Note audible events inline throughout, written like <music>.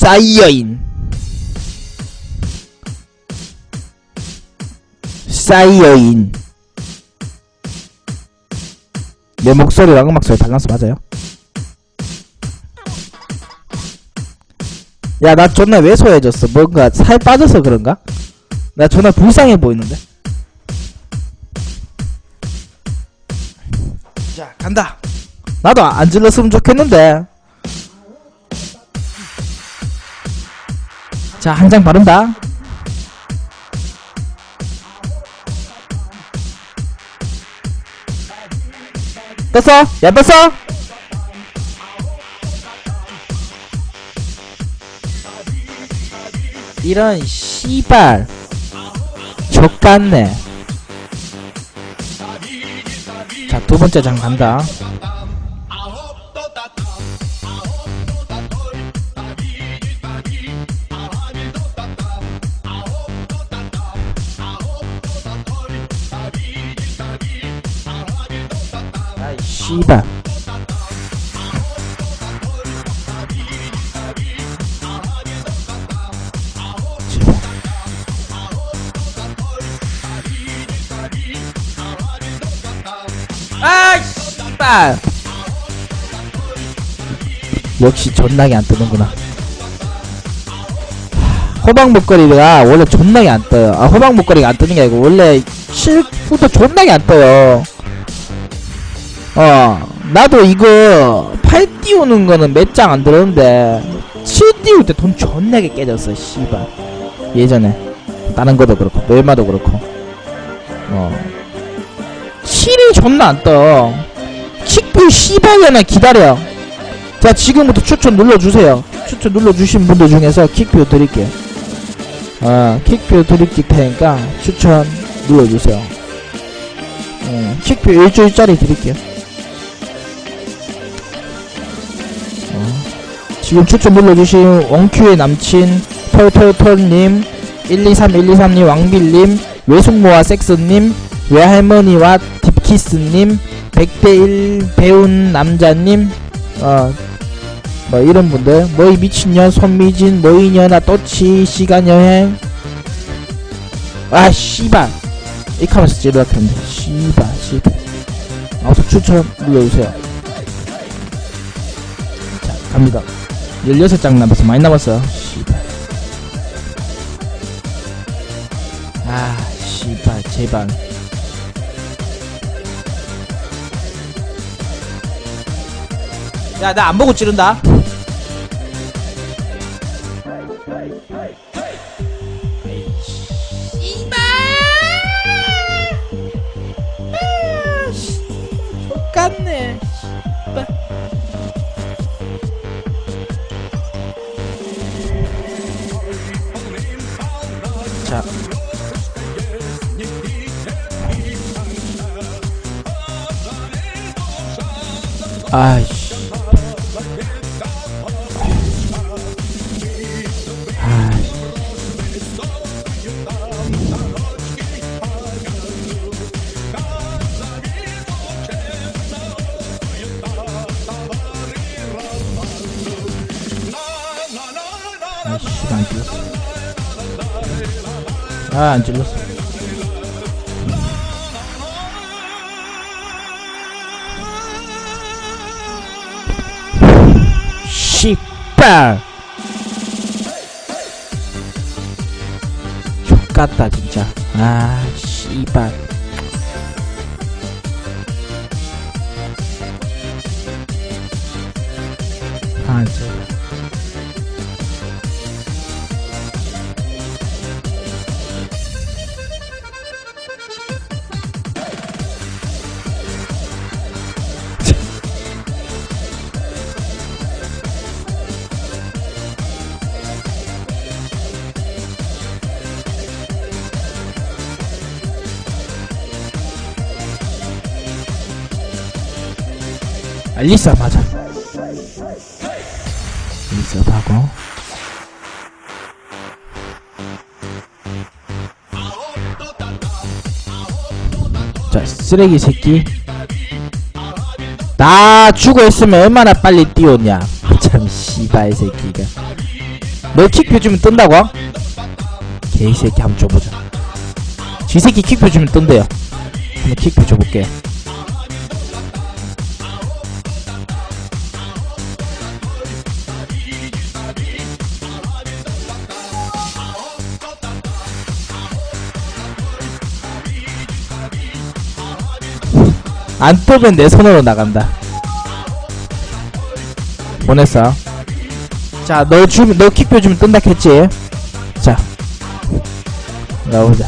사이여인. 사이여인. 내 목소리랑 음악 소리 밸런스 맞아요? 야 나 존나 왜소해졌어? 뭔가 살 빠져서 그런가? 나 존나 불쌍해 보이는데? 자 간다. 나도 안 질렀으면 좋겠는데 자 한 장 바른다 떴어? 야 떴어? 이런 씨발 족같네 자 두번째 장 간다 씨발. 제발. 아 씨발. 역시 존나게 안 뜨는구나. 호박 목걸이가 원래 존나게 안 떠요. 아 호박 목걸이가 안 뜨는 게 아니고 원래 실부터 존나게 안 떠요 어 나도 이거 팔 띄우는 거는 몇 장 안 들었는데 칠 띄울 때 돈 존나게 깨졌어 씨발. 예전에. 다른 것도 그렇고 멸마도 그렇고. 어. 7이 존나 안떠. 킥뷰 씨발려나 기다려. 자 지금부터 추천 눌러주세요. 추천 눌러주신 분들 중에서 킥뷰 드릴게요. 어 킥뷰 드릴 테니까 추천 눌러주세요. 음, 킥뷰 일주일짜리 드릴게요 지금 추천 눌러주신 원큐의 남친 털털털님 123123님 왕빌님 외숙모와 섹스님 외할머니와 딥키스님 100대1 배운 남자님 어 뭐 이런 분들. 뭐이 미친년 손미진 뭐이년아 또치 시간여행. 아 씨발. 이카면서 찌르락했는데 씨발 씨발. 아무튼 추천 눌러주세요. 자 갑니다 16장 남았어 많이 남았어 씨발 아 씨발 제발. 야 나 안 보고 찌른다 자. 아이씨. 아이씨. 아, 안 찔렀어. 씨발! 족같다, 진짜. 아, 씨발. 아, 진짜. 리사 맞아. 알리사 하고. 자 쓰레기 새끼. 나 죽어 있으면 얼마나 빨리 뛰었냐. <laughs> 참 씨발 새끼가. 너킥 펴주면 뜬다고? 개새끼 한번 줘보자 쥐새끼 킥 펴주면 뜬대요 한번 킥 펴줘볼게 안 뜨면 내 손으로 나간다 보냈어 자, 너 주면, 너 킥표 주면 뜬다 했지? 자. 나보자.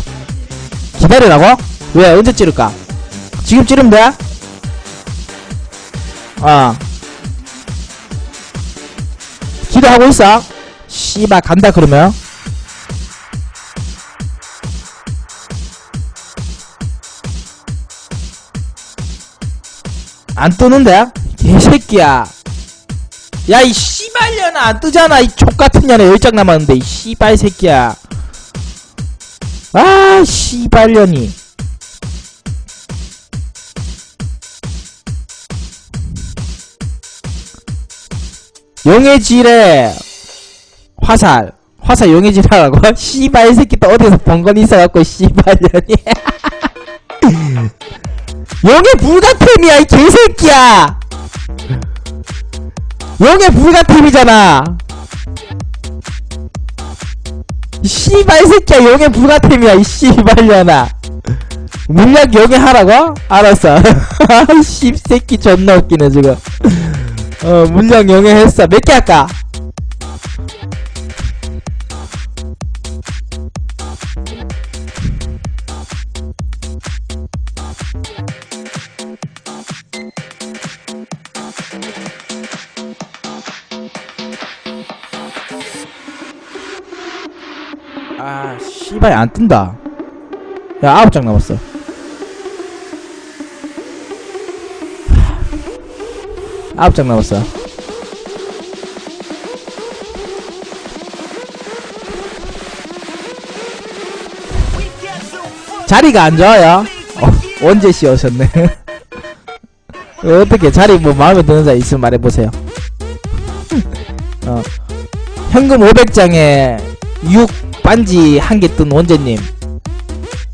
기다리라고? 왜, 언제 찌를까? 지금 찌르면 돼? 어. 기도하고 있어. 씨발, 간다, 그러면. 안 뜨는데? 개새끼야. 야, 이 씨발년아, 안 뜨잖아. 이 족같은 년에 열장 남았는데, 이 씨발 새끼야. 아, 씨발년이. 용해질에 화살. 화살 용해질 하라고? <laughs> 씨발 새끼 또 어디서 번건 있어갖고, 씨발년이. <laughs> 용의 불가템이야, 이 개새끼야! 용의 불가템이잖아. 이 씨발 새끼야 용의 불가템이야 이 씨발년아. 물약 용의 하라고? 알았어. <laughs> 씹새끼 존나 웃기네 지금. 어 물약 용의 했어. 몇 개 할까? 씨발 안 뜬다. 야 아홉 장 남았어. 아홉 장 남았어. 자리가 안 좋아요. 어, 언제 씨 오셨네. <laughs> 어떻게 자리 뭐 마음에 드는 자 있으면 말해보세요. 어. 현금 500장에 6 반지 한 개 뜬 원재님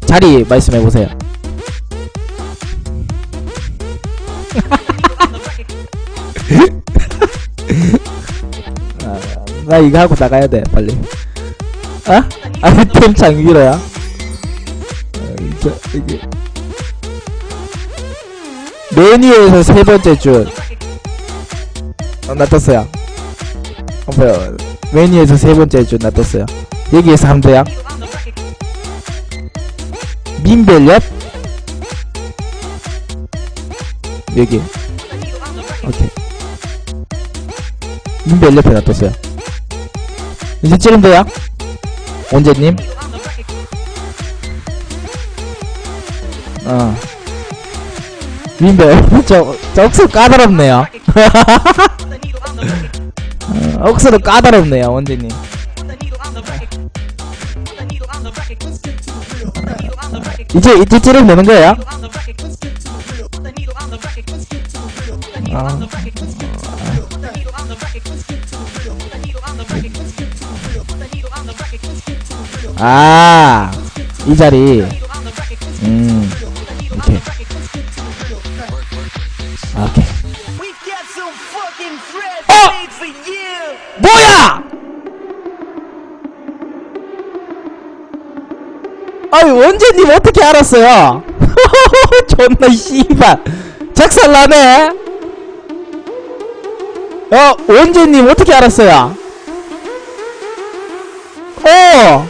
자리 말씀해보세요. <laughs> 아, 나 이거 하고 나가야 돼 빨리. 아? 아이템 장기로야. 이게 메뉴에서 세 번째 줄. 어, 나 떴어요. 어? 메뉴에서 세 번째 줄 나 떴어요. 여기에서 돼요. 민별 옆. 여기. 오케이. 민별 옆에 놔뒀어요. 이제 돼요. 언제님. 어. 민별. <laughs> 저, 저 억수로 까다롭네요. <laughs> 어, 억수로 까다롭네요 언제님 이제 이제 찌르면 되는 거예요 아, 아, 이 자리. 음, 아유, 원재님 어떻게 알았어요? <laughs> 존나 씨발. 작살나네? 어, 원재님 어떻게 알았어요? 어!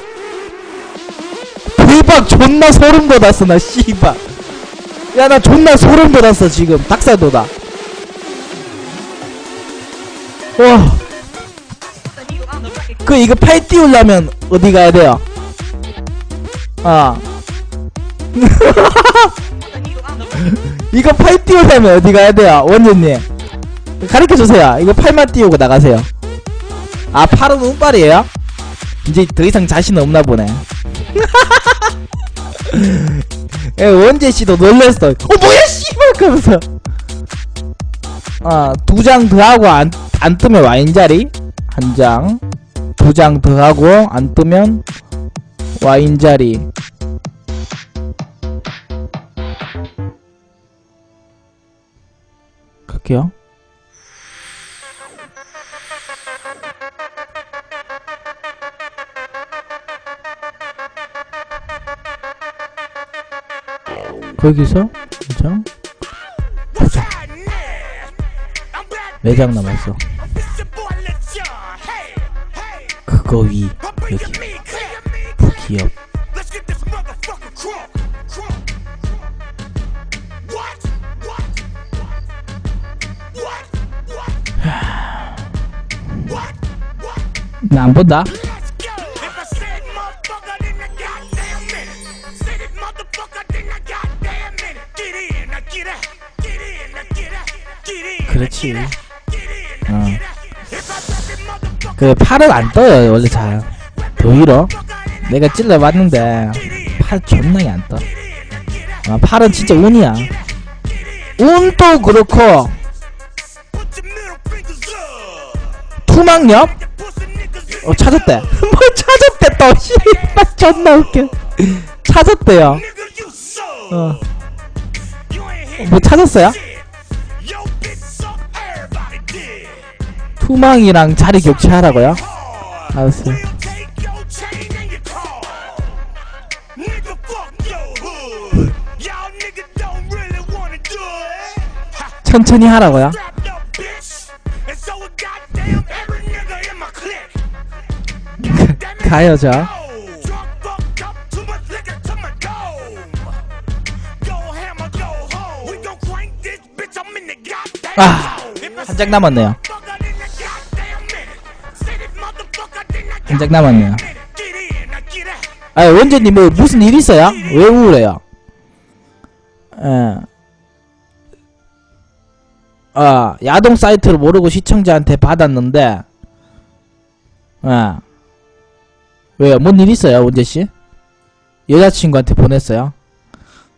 대박, 존나 소름 돋았어, 나 씨발. 야, 나 존나 소름 돋았어, 지금. 닭살 돋아. 와. 그 이거 팔 띄우려면 어디 가야 돼요? 아 <laughs> 이거 팔 띄우려면 어디 가야 돼요? 원재님 가르쳐 주세요. 이거 팔만 띄우고 나가세요. 아 팔은 운빨이에요? 이제 더 이상 자신 없나 보네. <laughs> 예, 원재 씨도 놀랬어. 어 뭐야 씨발 그러면서. 아두 장 더 하고 안 안 뜨면 와인 자리 한 장. 더두장 더 하고 안 뜨면 와인자리 갈게요 거기서 두장 What's happening? I'm back. 네장 남았어. 그거 위 여기 기업 Let's get this motherfucker crunk. Crunk. What? What? What? What? What? What? 나안 본다 그렇지. 어. 그 팔은 안 떠요 원래 잘더 밀어 내가 찔러봤는데 팔 존나게 안 떠. 아, 팔은 진짜 운이야. 운도 그렇고 niggas 어 찾았대. 뭐 찾았대 또 씨발 존나 웃겨. 찾았대요. 어. 뭐 찾았어요? 투망이랑 자리 교체하라고요? 알았어요. 천천히 하라고요? 가요 저. 아, 한 장 남았네요. 한 장 남았네요. 아 원재님 뭐 무슨 일 있어요? 왜 우울해요? 예. 아 야동 사이트를 모르고 시청자한테 받았는데 예. 왜요? 뭔일 있어요 원재 씨? 여자친구한테 보냈어요?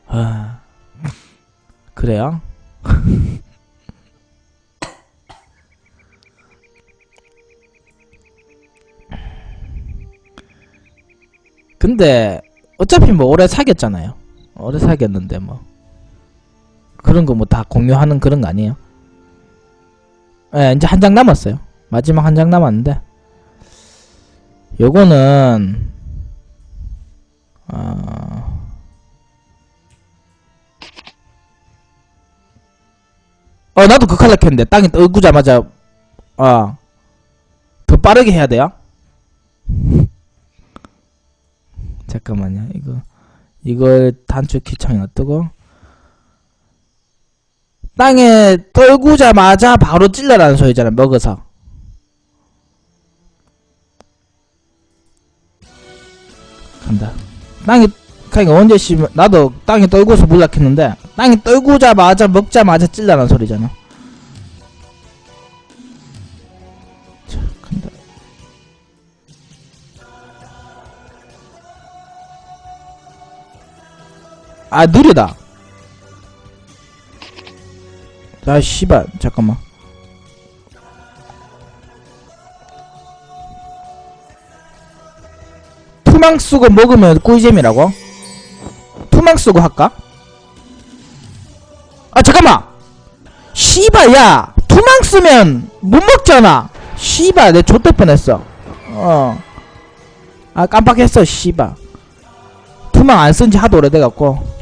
아 <laughs> 그래요? <laughs> 근데 어차피 뭐 오래 사귀었잖아요. 오래 사귀었는데 뭐 그런 거 뭐 다 공유하는 그런 거 아니에요? 예, 이제 한 장 남았어요. 마지막 한 장 남았는데 요거는 어... 어 나도 그 칼라 켰는데 땅에 떨구자마자 어, 더 빠르게 해야 돼요? <laughs> 잠깐만요. 이거 이걸 단축 키창이 어떠고? 땅에 떨구자마자 바로 찔러라는 소리잖아. 먹어서. 간다. 땅에 그러니까 언제 씨 나도 땅에 떨고서 몰락했는데 땅에 떨구자마자 먹자마자 찔러라는 소리잖아. 자, 간다. 아 느리다 자 씨발 잠깐만. 투망 쓰고 먹으면 꿀잼이라고? 투망 쓰고 할까? 아 잠깐만! 씨발 야! 투망 쓰면 못 먹잖아! 씨발 내 좆될 뻔했어. 어 아 깜빡했어 씨발. 투망 안 쓴 지 하도 오래돼갖고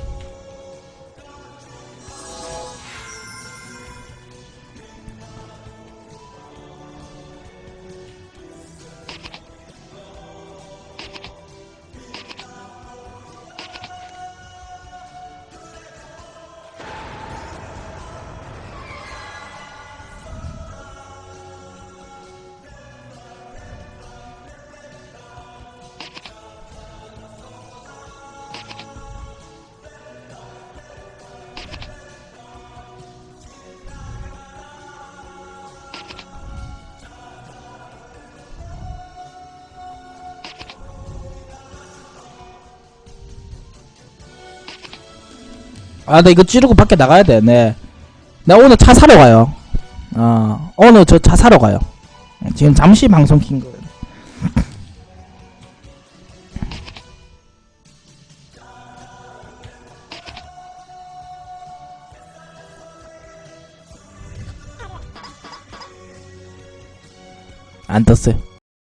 아, 나 이거 찌르고 밖에 나가야 돼. 네. 나 오늘 차 사러 가요. 어, 오늘 저 차 사러 가요. 네, 지금 잠시 방송 킨 거예요. <laughs> 안 떴어요.